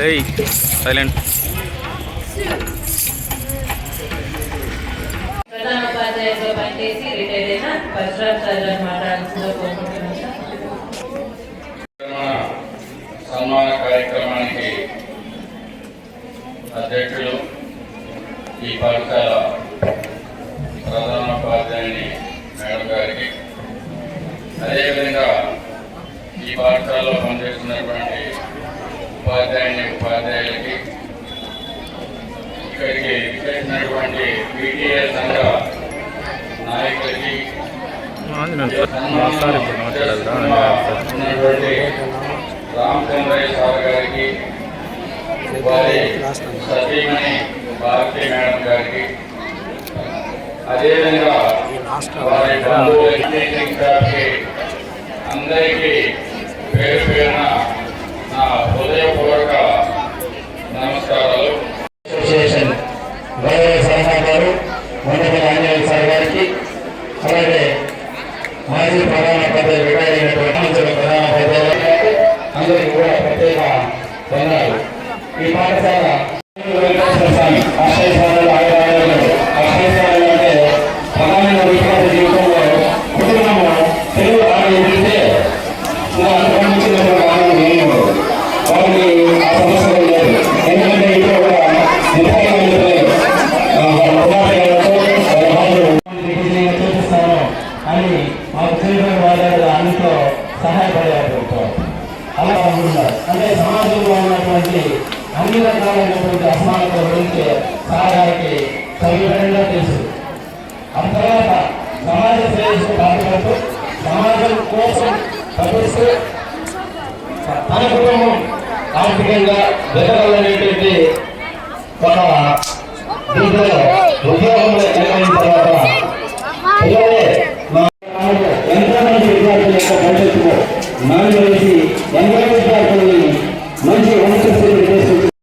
ఏయ్ సైలెంట్ ప్రధాన ఉపాధ్యాయులుగా పనిచేసి రిటైర్ అయిన పరశురామ్ సార్ గారు మాట్లాడాల్సిందిగా కోరుకుంటున్నాను సన్మాన కార్యక్రమానికి అధ్యక్షులు ఈ పాఠశాల ప్రధానోపాధ్యాయుని మేడం గారికి. అదేవిధంగా ఈ పాఠశాలలో పనిచేస్తున్నటువంటి ఉపాధ్యాయుని ఉపాధ్యాయులకి ఇక్కడికి చేసినటువంటి పీటీఏ సంఘ నాయకులకి ఉన్నటువంటి రామచంద్రయ్య సార్ గారికి వారి సతీమణి భారతి మేడం గారికి అదేవిధంగా వారి బంధువులకి అందరికీ పేరు పేరున అలాగే మాజీ ప్రధానోపాధ్యాయులు రిటైర్ అయినటువంటి ప్రధాన ప్రధానోపాధ్యాయులు గారికి అందరికీ కూడా ప్రత్యేక ధన్యవాదాలు. ఈ పాఠశాల వెంకటేశ్వర స్వామి మాకు వాళ్ళ అన్నింటిలో సహాయపడేవారు అలా ఉన్నారు అంటే సమాజంలో ఉన్నటువంటి అన్ని రకాలైనటువంటి అసమానతల గురించి సహాయానికి సవివరంగా తెలుసు. ఆ తర్వాత సమాజ శ్రేయస్సు పాటుపడుతూ సమాజం కోసం తప్పిస్తూ తన కుటుంబం ఆర్థికంగా ఎదగాలనేటువంటి ఒక దీంట్లో ఉద్యోగంలో మంచి వేసి ఎంకరేజ్ చేయాలని మంచి